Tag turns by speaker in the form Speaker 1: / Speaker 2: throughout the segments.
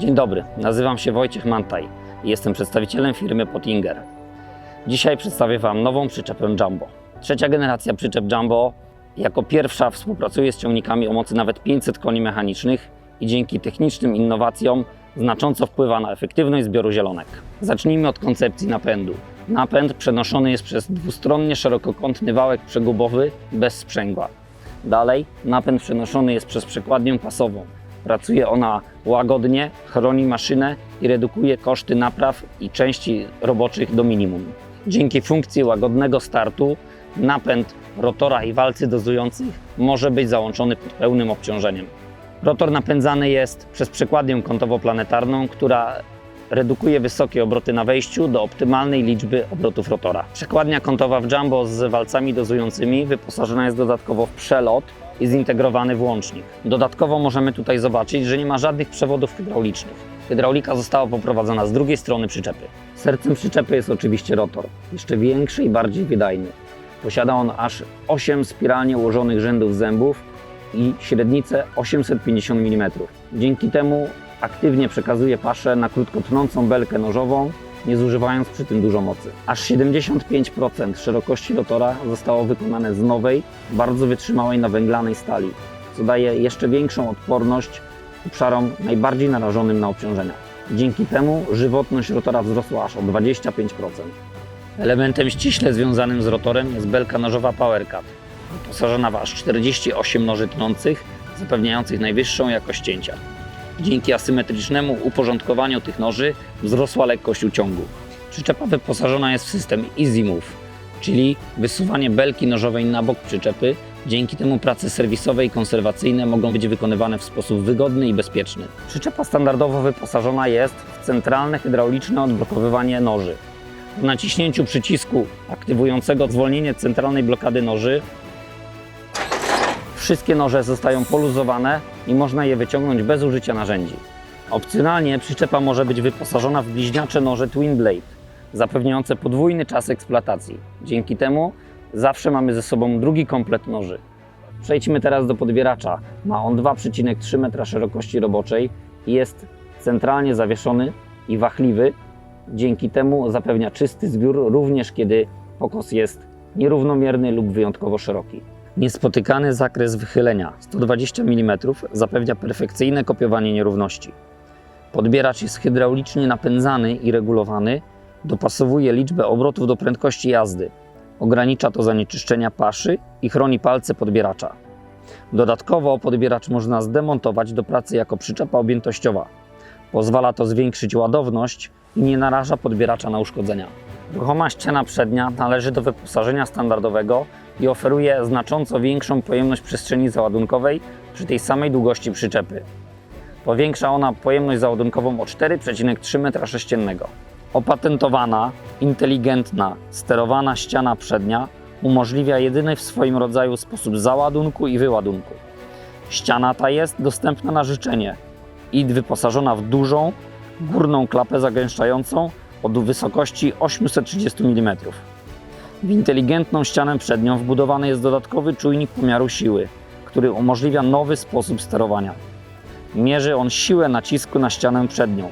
Speaker 1: Dzień dobry, nazywam się Wojciech Mantaj i jestem przedstawicielem firmy Pottinger. Dzisiaj przedstawię Wam nową przyczepę Jumbo. Trzecia generacja przyczep Jumbo jako pierwsza współpracuje z ciągnikami o mocy nawet 500 koni mechanicznych i dzięki technicznym innowacjom znacząco wpływa na efektywność zbioru zielonek. Zacznijmy od koncepcji napędu. Napęd przenoszony jest przez dwustronnie szerokokątny wałek przegubowy bez sprzęgła. Dalej napęd przenoszony jest przez przekładnię pasową. Pracuje ona łagodnie, chroni maszynę i redukuje koszty napraw i części roboczych do minimum. Dzięki funkcji łagodnego startu napęd rotora i walcy dozujących może być załączony pod pełnym obciążeniem. Rotor napędzany jest przez przekładnię kątowo-planetarną, która redukuje wysokie obroty na wejściu do optymalnej liczby obrotów rotora. Przekładnia kątowa w Jumbo z walcami dozującymi wyposażona jest dodatkowo w przelot i zintegrowany włącznik. Dodatkowo możemy tutaj zobaczyć, że nie ma żadnych przewodów hydraulicznych. Hydraulika została poprowadzona z drugiej strony przyczepy. Sercem przyczepy jest oczywiście rotor, jeszcze większy i bardziej wydajny. Posiada on aż 8 spiralnie ułożonych rzędów zębów i średnicę 850 mm. Dzięki temu aktywnie przekazuje paszę na krótko tnącą belkę nożową, nie zużywając przy tym dużo mocy. Aż 75% szerokości rotora zostało wykonane z nowej, bardzo wytrzymałej na węglanej stali, co daje jeszcze większą odporność obszarom najbardziej narażonym na obciążenia. Dzięki temu żywotność rotora wzrosła aż o 25%. Elementem ściśle związanym z rotorem jest belka nożowa PowerCut, wyposażona w aż 48 noży tnących, zapewniających najwyższą jakość cięcia. Dzięki asymetrycznemu uporządkowaniu tych noży wzrosła lekkość uciągu. Przyczepa wyposażona jest w system Easy Move, czyli wysuwanie belki nożowej na bok przyczepy. Dzięki temu prace serwisowe i konserwacyjne mogą być wykonywane w sposób wygodny i bezpieczny. Przyczepa standardowo wyposażona jest w centralne hydrauliczne odblokowywanie noży. Po naciśnięciu przycisku aktywującego zwolnienie centralnej blokady noży wszystkie noże zostają poluzowane i można je wyciągnąć bez użycia narzędzi. Opcjonalnie przyczepa może być wyposażona w bliźniacze noże Twin Blade, zapewniające podwójny czas eksploatacji. Dzięki temu zawsze mamy ze sobą drugi komplet noży. Przejdźmy teraz do podbieracza. Ma on 2,3 metra szerokości roboczej i jest centralnie zawieszony i wachliwy. Dzięki temu zapewnia czysty zbiór, również kiedy pokos jest nierównomierny lub wyjątkowo szeroki. Niespotykany zakres wychylenia 120 mm zapewnia perfekcyjne kopiowanie nierówności. Podbieracz jest hydraulicznie napędzany i regulowany, dopasowuje liczbę obrotów do prędkości jazdy. Ogranicza to zanieczyszczenia paszy i chroni palce podbieracza. Dodatkowo podbieracz można zdemontować do pracy jako przyczepa objętościowa. Pozwala to zwiększyć ładowność i nie naraża podbieracza na uszkodzenia. Ruchoma ściana przednia należy do wyposażenia standardowego i oferuje znacząco większą pojemność przestrzeni załadunkowej przy tej samej długości przyczepy. Powiększa ona pojemność załadunkową o 4,3 m3. Opatentowana, inteligentna, sterowana ściana przednia umożliwia jedyny w swoim rodzaju sposób załadunku i wyładunku. Ściana ta jest dostępna na życzenie i wyposażona w dużą, górną klapę zagęszczającą o wysokości 830 mm. W inteligentną ścianę przednią wbudowany jest dodatkowy czujnik pomiaru siły, który umożliwia nowy sposób sterowania. Mierzy on siłę nacisku na ścianę przednią.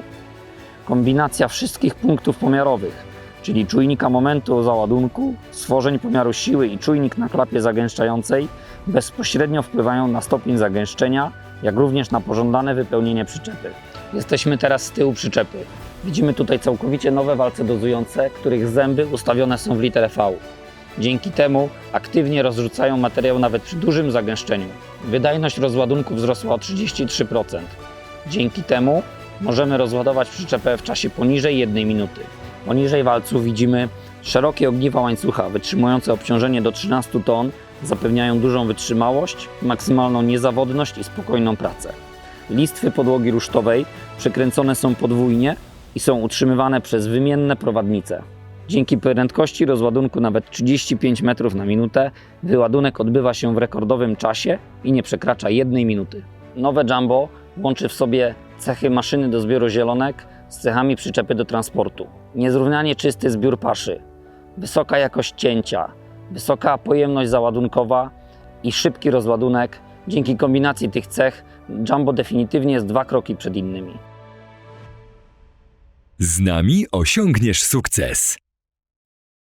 Speaker 1: Kombinacja wszystkich punktów pomiarowych, czyli czujnika momentu załadunku, stworzeń pomiaru siły i czujnik na klapie zagęszczającej, bezpośrednio wpływają na stopień zagęszczenia, jak również na pożądane wypełnienie przyczepy. Jesteśmy teraz z tyłu przyczepy. Widzimy tutaj całkowicie nowe walce dozujące, których zęby ustawione są w literę V. Dzięki temu aktywnie rozrzucają materiał nawet przy dużym zagęszczeniu. Wydajność rozładunku wzrosła o 33%. Dzięki temu możemy rozładować przyczepę w czasie poniżej 1 minuty. Poniżej walców widzimy szerokie ogniwa łańcucha wytrzymujące obciążenie do 13 ton, zapewniają dużą wytrzymałość, maksymalną niezawodność i spokojną pracę. Listwy podłogi rusztowej przekręcone są podwójnie i są utrzymywane przez wymienne prowadnice. Dzięki prędkości rozładunku nawet 35 metrów na minutę wyładunek odbywa się w rekordowym czasie i nie przekracza jednej minuty. Nowe Jumbo łączy w sobie cechy maszyny do zbioru zielonek z cechami przyczepy do transportu. Niezrównanie czysty zbiór paszy, wysoka jakość cięcia, wysoka pojemność załadunkowa i szybki rozładunek. Dzięki kombinacji tych cech Jumbo definitywnie jest dwa kroki przed innymi.
Speaker 2: Z nami osiągniesz sukces.